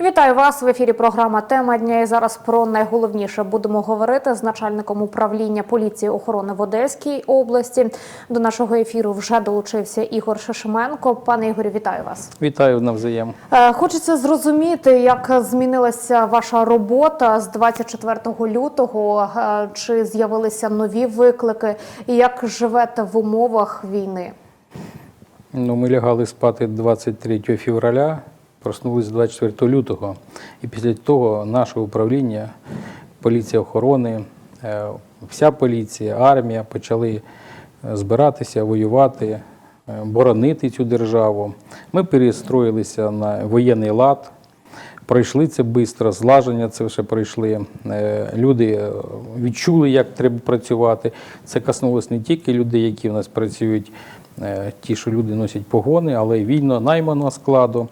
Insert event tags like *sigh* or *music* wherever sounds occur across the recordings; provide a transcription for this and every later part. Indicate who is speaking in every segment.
Speaker 1: Вітаю вас в ефірі. Програма Тема дня. І зараз про найголовніше будемо говорити з начальником управління поліції охорони в Одеській області. До нашого ефіру вже долучився Ігор Шишименко. Пане Ігорі, вітаю вас.
Speaker 2: Вітаю навзаєм.
Speaker 1: Е, Хочеться зрозуміти, як змінилася ваша робота з 24 лютого. Е, Чи з'явилися нові виклики, і як живете в умовах війни?
Speaker 2: Ну, ми лягали спати 23 февраля, проснулись 24 лютого. І після того наше управління, поліція охорони, е, вся поліція, армія почали е, збиратися, воювати, е, боронити цю державу. Ми перестроїлися на воєнний лад. Пройшли це швидко, злаження це все пройшли. Люди відчули, як треба працювати. Це коснулося не тільки людей, які в нас працюють, ті, що люди носять погони, але вільно найманого складу,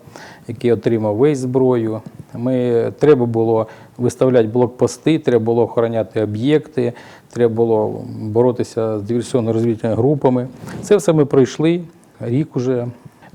Speaker 2: який отримав весь зброю. Ми треба було виставляти блокпости, треба було охороняти об'єкти, треба було боротися з диверсійно-розвідувальними групами. Це все ми пройшли рік уже.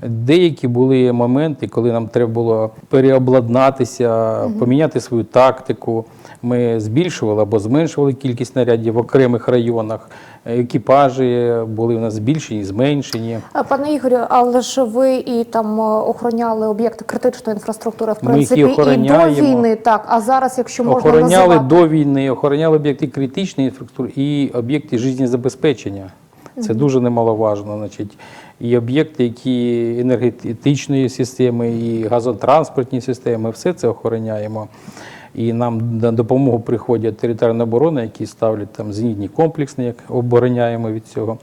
Speaker 2: Деякі були моменти, коли нам треба було переобладнатися, поміняти свою тактику. Ми збільшували або зменшували кількість нарядів в окремих районах. Екіпажі були в нас збільшені, зменшені.
Speaker 1: Е, Пане Ігорю, але ж ви і там е, охороняли об'єкти критичної інфраструктури, в
Speaker 2: Ми і
Speaker 1: принципі, до війни, так. А зараз, якщо можна
Speaker 2: Охороняли
Speaker 1: називати...
Speaker 2: до війни, охороняли об'єкти критичної інфраструктури і об'єкти життєзабезпечення. Це дуже немаловажно. Значить, і об'єкти, які енергетичної системи, і газотранспортні системи, все це охороняємо. І нам на допомогу приходять територіальна оборона, які ставлять там зенітні комплексні, як обороняємо від цього.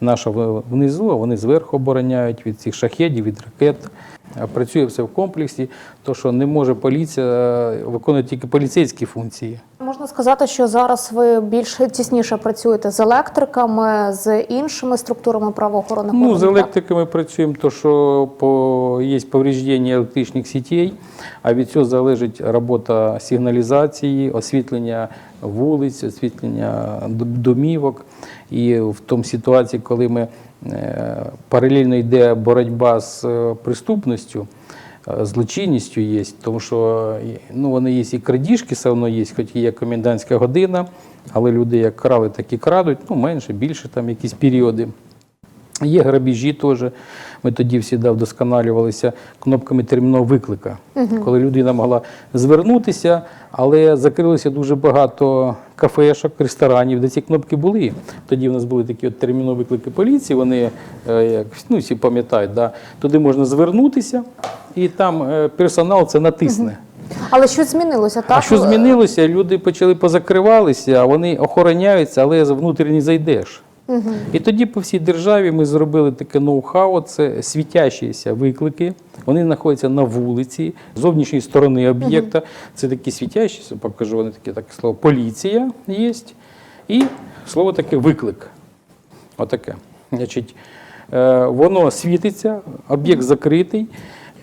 Speaker 2: Наша внизу, а вони зверху обороняють від цих шахедів, від ракет. Працює все в комплексі, то що не може поліція е, виконувати тільки поліцейські функції.
Speaker 1: Можна сказати, що зараз ви більш тісніше працюєте з електриками, з іншими структурами правоохоронних
Speaker 2: Ну, з електриками працюємо, то що по, є повреждення електричних сітей, а від цього залежить робота сигналізації, освітлення вулиць, освітлення домівок. І в тому ситуації, коли ми паралельно йде боротьба з е, преступністю, е, злочинністю є, тому що е, ну, вони є і крадіжки, все одно є, хоч і є комендантська година, але люди як крали, так і крадуть, ну менше, більше там якісь періоди. Є грабіжі теж. Ми тоді всі вдосконалювалися кнопками термінового виклика, коли людина могла звернутися, але закрилося дуже багато кафешок, ресторанів, де ці кнопки були. Тоді в нас були такі от термінові виклики поліції. Вони, е, як ну, всі пам'ятають, да, туди можна звернутися, і там е, персонал це натисне.
Speaker 1: Але що змінилося, так?
Speaker 2: А що змінилося? Люди почали позакривалися, а вони охороняються, але внутрі не зайдеш. І тоді по всій державі ми зробили таке ноу-хау, це світящіся виклики. Вони знаходяться на вулиці, з зовнішньої сторони об'єкта. Це такі світящіся, покажу, вони таке таке слово поліція є. І слово таке виклик. Отаке. Значить, е, воно світиться, об'єкт закритий.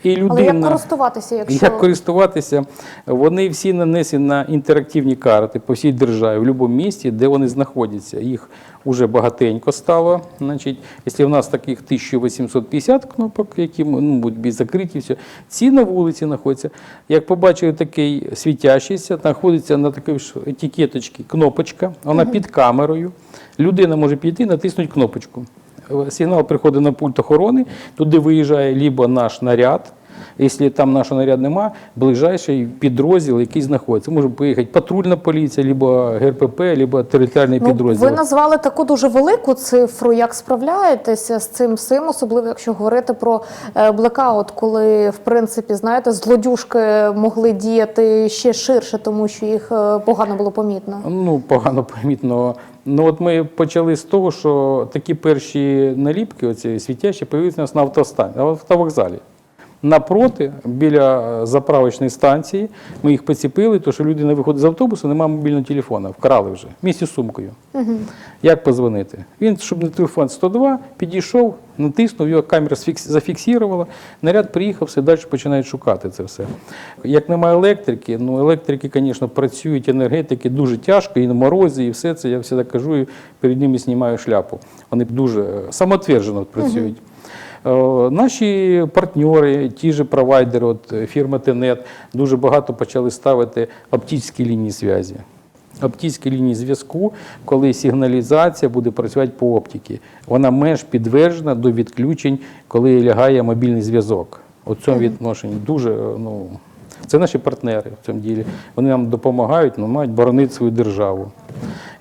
Speaker 2: І людина...
Speaker 1: Але як користуватися, якщо
Speaker 2: Як користуватися? Вони всі нанесені на інтерактивні карти по всій державі, в будь-якому місті, де вони знаходяться. Їх вже багатенько стало. Значить, якщо в нас таких 1850 кнопок, які ну, будуть закриті, все, ці на вулиці знаходяться. Як побачили такий світящийся, знаходиться на такій ж етикеточці кнопочка, вона під камерою. Людина може піти, натиснути кнопочку. Сигнал приходить на пульт охорони, туди виїжджає либо наш наряд, Якщо там нашого наряду нема, ближайший підрозділ, який знаходиться. Може поїхати патрульна поліція, либо ГРПП, либо територіальний
Speaker 1: ну,
Speaker 2: підрозділ.
Speaker 1: ви назвали таку дуже велику цифру. Як справляєтеся з цим всім, особливо якщо говорити про е, блекаут, коли в принципі знаєте, злодюжки могли діяти ще ширше, тому що їх е, погано було помітно.
Speaker 2: Ну, погано помітно. Ну от ми почали з того, що такі перші наліпки, оці світящі, появилися у нас на автостані, на автовокзалі. Напроти, біля е, заправочної станції, ми їх поціпили, тому що людина виходить з автобусу, немає мобільного телефона, вкрали вже, місті з сумкою. Як позвонити? Він, щоб не телефон 102, підійшов, натиснув, його камера зафіксувала, наряд приїхав, все далі починають шукати це все. Як немає електрики, ну електрики, звісно, працюють, енергетики дуже тяжко, і на морозі, і все це, я завжди кажу, і перед ними знімаю шляпу. Вони дуже е, самотверджено працюють. Е, Наші партнери, ті ж провайдери, от е, фірма Тенет, дуже багато почали ставити оптичні лінії зв'язку. Оптичні лінії зв'язку, коли сигналізація буде працювати по оптиці, вона менш підтверджена до відключень, коли лягає мобільний зв'язок. У цьому відношенні дуже е, ну, це наші партнери в цьому ділі. Вони нам допомагають, ну, мають боронити свою державу.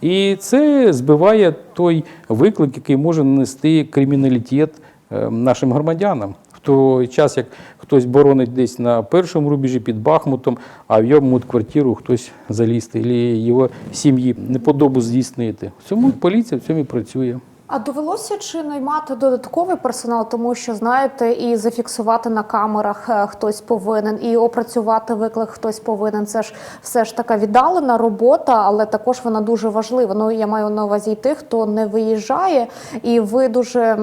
Speaker 2: І це збиває той виклик, який може нанести криміналітет е, нашим громадянам. В той час, як хтось боронить десь на першому рубежі під Бахмутом, а в йому квартиру хтось залізти, або його сім'ї неподобу здійснити. В цьому поліція в цьому і працює.
Speaker 1: А довелося чи наймати додатковий персонал, тому що знаєте, і зафіксувати на камерах е, хтось повинен, і опрацювати виклик хтось повинен. Це ж все ж така віддалена робота, але також вона дуже важлива. Ну я маю на увазі й тих, хто не виїжджає, і ви дуже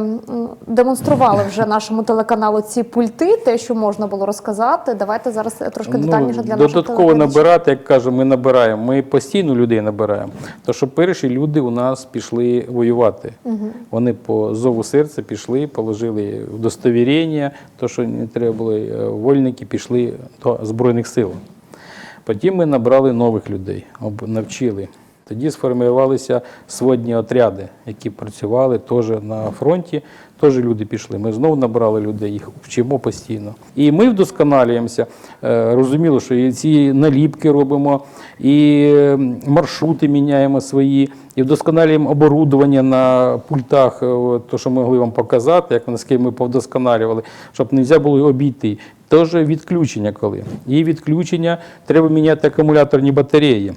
Speaker 1: демонстрували вже *laughs* нашому телеканалу ці пульти, те, що можна було розказати. Давайте зараз трошки детальніше для наших
Speaker 2: Ну, додатково набирати, як кажемо, ми набираємо. Ми постійно людей набираємо. То що перші люди у нас пішли воювати. Вони по зову серця пішли, положили удостовірення, то що не треба було, е, вольники пішли до Збройних сил. Потім ми набрали нових людей, навчили. Тоді сформувалися сводні отряди, які працювали теж на фронті. Теж люди пішли. Ми знову набрали людей, їх вчимо постійно. І ми вдосконалюємося. Е, Розуміло, що і ці наліпки робимо, і маршрути міняємо свої, і вдосконалюємо оборудовання на пультах, е, то, що могли вам показати, як з ми повдосконалювали, щоб не можна було обійти. Теж відключення коли. І відключення треба міняти акумуляторні батареї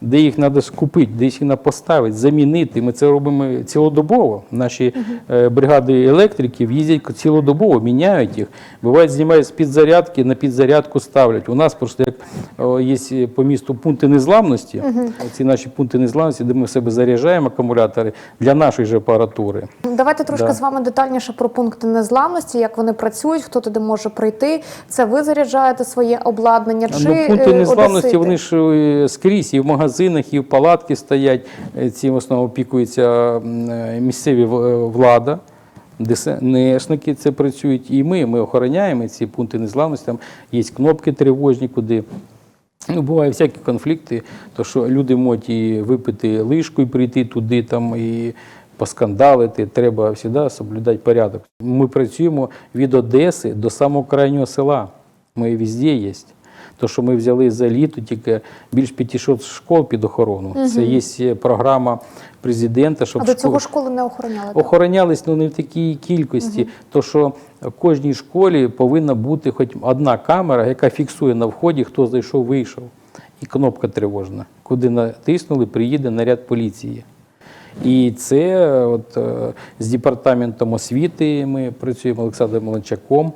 Speaker 2: де їх треба скупити, де їх треба поставити, замінити. Ми це робимо цілодобово. Наші е, бригади електриків їздять цілодобово, міняють їх. Буває, знімають з підзарядки, на підзарядку ставлять. У нас просто як є по місту пункти незламності. Ці наші пункти незламності, де ми в себе заряджаємо акумулятори для нашої ж апаратури.
Speaker 1: Давайте трошки
Speaker 2: Да.
Speaker 1: з вами детальніше про пункти незламності, як вони працюють, хто туди може прийти. Це ви заряджаєте своє обладнання чи
Speaker 2: ну, пункти
Speaker 1: е,
Speaker 2: незламності
Speaker 1: одесити?
Speaker 2: вони ж е, скрізь і в магазинах, і в палатки стоять. Е, Цим в основному опікується е, місцеві е, влада. ДСНшники це працюють, і ми, ми охороняємо ці пункти незламності. Там є кнопки тривожні, куди Ну, бувають всякі конфлікти, то що люди можуть і випити лишку і прийти туди, там і поскандалити. Треба завжди соблюдати порядок. Ми працюємо від Одеси до самого крайнього села. Ми везде є. То, що ми взяли за літо, тільки більш 500 школ під охорону. Це є програма президента, щоб
Speaker 1: А до цього школи не охороняли.
Speaker 2: охоронялись ну, не в такій кількості, то що в кожній школі повинна бути хоч одна камера, яка фіксує на вході, хто зайшов, вийшов. І кнопка тривожна. Куди натиснули, приїде наряд поліції. І це от, е, з департаментом освіти ми працюємо Олександром Маланчаком.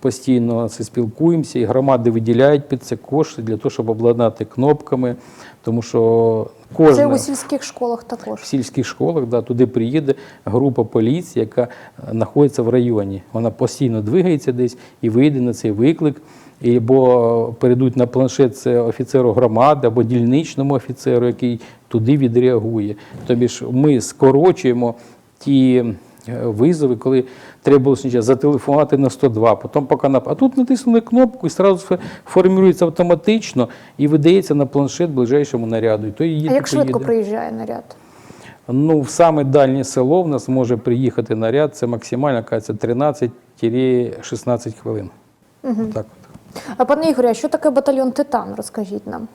Speaker 2: Постійно це спілкуємося, і громади виділяють під це кошти для того, щоб обладнати кнопками, тому що
Speaker 1: Це у сільських школах також.
Speaker 2: в сільських школах, да, туди приїде група поліції, яка знаходиться в районі. Вона постійно двигається десь і вийде на цей виклик. І, Або перейдуть на планшет це офіцеру громади, або дільничному офіцеру, який туди відреагує. Тобі ж ми скорочуємо ті визови, коли треба було спочатку зателефонувати на 102, потім поки на... А тут натиснули кнопку і одразу формується автоматично і видається на планшет ближайшому наряду. І то їде,
Speaker 1: А як швидко
Speaker 2: їде.
Speaker 1: приїжджає наряд?
Speaker 2: Ну, в саме дальнє село в нас може приїхати наряд, це максимально кажеться 13-16 хвилин. Так от.
Speaker 1: А пане Ігорю, а що таке батальйон Титан? Розкажіть нам.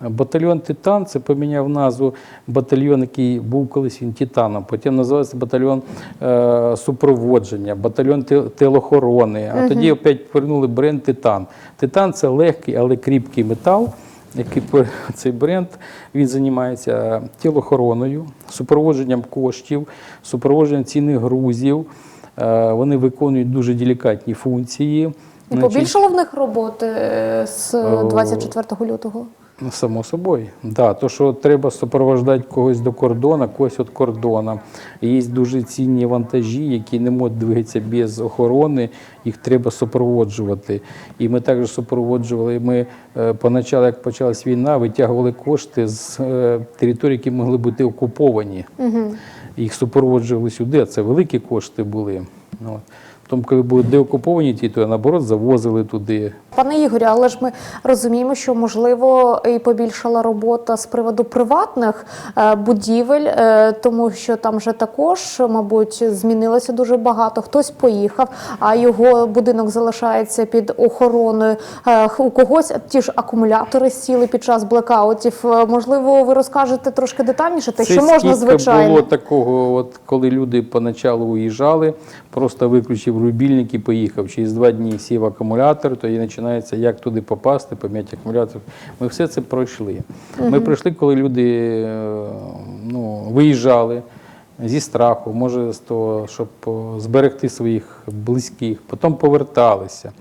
Speaker 2: Батальйон Титан це поміняв назву батальйон, який був колись він Титаном. Потім називається батальйон е, супроводження, батальйон телохорони. А тоді опять повернули бренд Титан. Титан це легкий, але кріпкий метал. Який *laughs* цей бренд він займається тілохороною, супроводженням коштів, супроводженням цінних грузів. Е, Вони виконують дуже делікатні функції.
Speaker 1: І побільшало в них роботи е, з
Speaker 2: О.
Speaker 1: 24 лютого?
Speaker 2: Ну, Само собою. Да, то, що треба супроводжувати когось до кордону, когось від кордону. Є дуже цінні вантажі, які не можуть двигатися без охорони, їх треба супроводжувати. І ми також супроводжували, ми е, поначалу, як почалась війна, витягували кошти з е, територій, які могли бути окуповані.
Speaker 1: Угу.
Speaker 2: Їх супроводжували сюди, це великі кошти були. От. Потім, коли були деокуповані ті, то наоборот завозили туди.
Speaker 1: Пане Ігорі, але ж ми розуміємо, що можливо і побільшала робота з приводу приватних е, будівель, е, тому що там вже також, мабуть, змінилося дуже багато. Хтось поїхав, а його будинок залишається під охороною. Е, У когось ті ж акумулятори сіли під час блекаутів. Можливо, ви розкажете трошки детальніше, те, що можна звичайно.
Speaker 2: було такого, от коли люди поначалу уїжджали, просто виключив рубільник і поїхав. Через два дні сів акумулятор, тоді починається, як туди попасти, поміняти акумулятор. Ми все це пройшли. Ми пройшли, коли люди е, ну, виїжджали. Зі страху, може, з того, щоб зберегти своїх близьких, потім поверталися.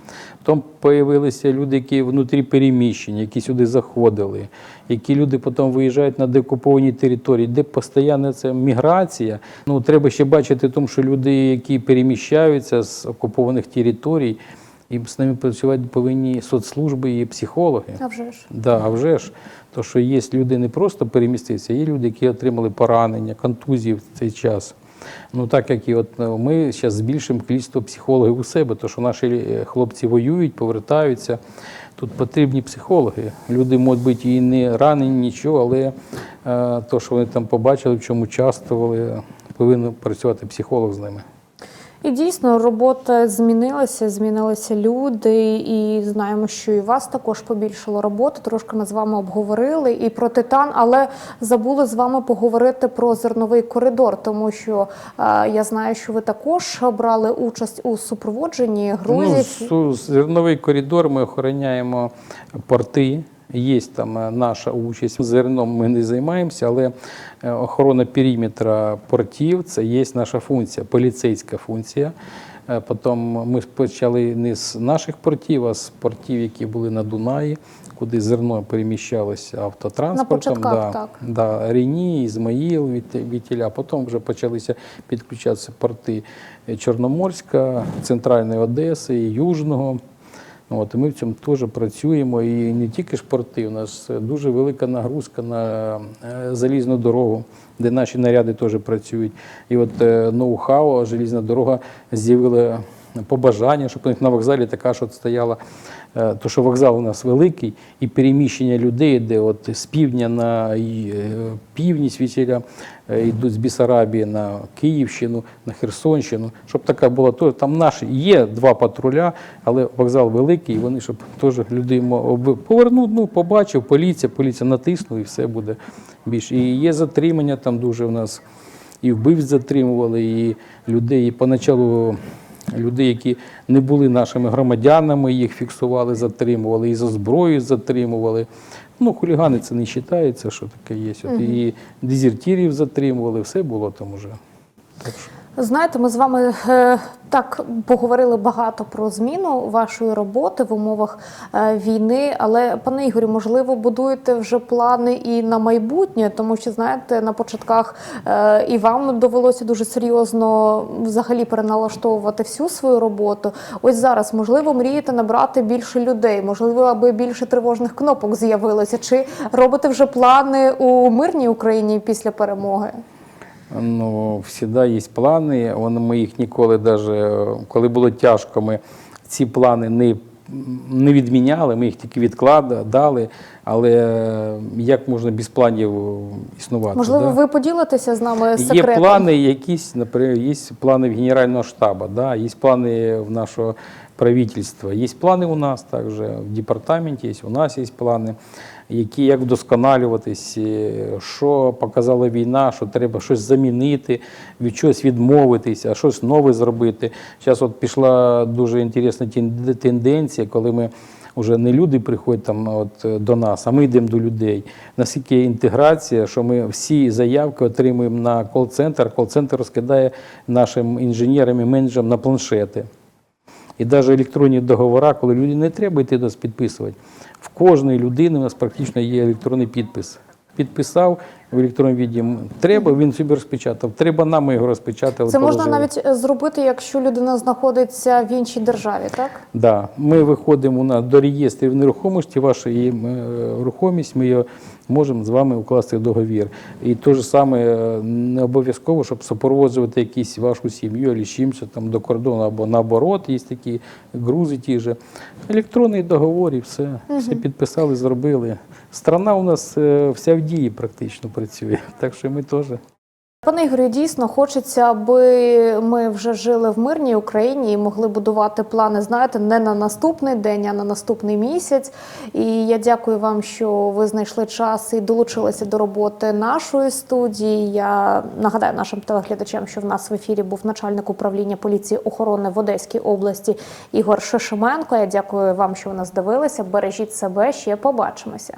Speaker 2: Потім з'явилися люди, які внутрі переміщення, які сюди заходили, які люди потім виїжджають на деокуповані території, де постійно це міграція. Ну, треба ще бачити, тому, що люди, які переміщаються з окупованих територій, їм з ними працювати повинні соцслужби і психологи.
Speaker 1: А вже ж.
Speaker 2: Да, а вже ж. То, що є люди не просто переміститися, є люди, які отримали поранення, контузії в цей час. Ну так як і от ну, ми зараз збільшимо кількість психологів у себе, то що наші е, хлопці воюють, повертаються. Тут потрібні психологи. Люди можуть бути і не ранені, нічого, але е, то, що вони там побачили, в чому участвували, повинен працювати психолог з ними.
Speaker 1: І дійсно робота змінилася, змінилися люди, і знаємо, що і вас також побільшало роботи. Трошки ми з вами обговорили і про титан, але забули з вами поговорити про зерновий коридор, тому що е, я знаю, що ви також брали участь у супроводженні
Speaker 2: Ну, зерновий коридор ми охороняємо порти. Є там е, наша участь. Зерном ми не займаємося, але е, охорона периметра портів це є наша функція, поліцейська функція. Е, Потім ми почали не з наших портів, а з портів, які були на Дунаї, куди зерно переміщалося автотранспортом.
Speaker 1: На початках,
Speaker 2: да,
Speaker 1: так.
Speaker 2: Да, Рені, Ізмаїл, Вітіля. Потім вже почалися підключатися порти Чорноморська, Центральної Одеси, Южного. От, і ми в цьому теж працюємо. І не тільки ж у нас дуже велика нагрузка на е, залізну дорогу, де наші наряди теж працюють. І от е, ноу-хау, желізна дорога з'явила побажання, щоб у них на вокзалі така от стояла. Е, То, що вокзал у нас великий, і переміщення людей, де от з півдня на е, північ світіля йдуть з Бісарабії на Київщину, на Херсонщину, щоб така була то там наші є два патруля, але вокзал великий, і вони щоб теж об- повернуть, ну побачив, поліція, поліція натиснула і все буде більше. І є затримання там дуже в нас. І вбивць затримували, і людей, і поначалу людей, які не були нашими громадянами, їх фіксували, затримували, і за зброю затримували. Ну, хулігани це не вважається, що таке є. От, І дезертірів затримували, все було там уже.
Speaker 1: Знаєте, ми з вами е, так поговорили багато про зміну вашої роботи в умовах е, війни. Але, пане Ігорю, можливо, будуєте вже плани і на майбутнє, тому що знаєте, на початках е, і вам довелося дуже серйозно взагалі переналаштовувати всю свою роботу. Ось зараз, можливо, мрієте набрати більше людей, можливо, аби більше тривожних кнопок з'явилося. Чи робите вже плани у мирній Україні після перемоги?
Speaker 2: Ну, завжди є плани. Вони ми їх ніколи, даже, коли було тяжко, ми ці плани не, не відміняли, ми їх тільки відкладали. Але як можна без планів існувати?
Speaker 1: Можливо,
Speaker 2: да?
Speaker 1: ви поділитеся з нами
Speaker 2: Є плани якісь, наприклад, є плани в Генерального штабу, да, є плани в нашого правительства, є плани у нас також в департаменті, у нас є плани, які як вдосконалюватись, е, що показала війна, що треба щось замінити, від чогось відмовитися, щось нове зробити. Зараз от пішла дуже інтересна тенденція, коли ми вже не люди приходять там от е, до нас, а ми йдемо до людей. Наскільки інтеграція, що ми всі заявки отримуємо на кол-центр, кол-центр розкидає нашим інженерам і менеджерам на планшети. І навіть електронні договори, коли люди не треба йти нас підписувати. В кожної людини у нас практично є електронний підпис. Підписав в електронному віді треба, він собі розпечатав. Треба нам його розпечатали.
Speaker 1: Це можна навіть е, зробити, якщо людина знаходиться в іншій державі, так?
Speaker 2: Да, ми виходимо на, до реєстрів нерухомості, ваша е, рухомість, ми її можемо з вами укласти договір. І те ж саме е, не обов'язково, щоб супроводжувати якісь вашу сім'ю або чимось там до кордону, або наоборот, є такі грузи ті ж. Електронний договор і все. Все підписали, зробили. Страна у нас е, вся в дії практично працює, *laughs* так що ми теж.
Speaker 1: Пане Ігорю, дійсно хочеться, аби ми вже жили в мирній Україні і могли будувати плани, знаєте, не на наступний день, а на наступний місяць. І я дякую вам, що ви знайшли час і долучилися до роботи нашої студії. Я нагадаю нашим телеглядачам, що в нас в ефірі був начальник управління поліції охорони в Одеській області Ігор Шишименко. Я дякую вам, що ви нас дивилися. Бережіть себе. Ще побачимося.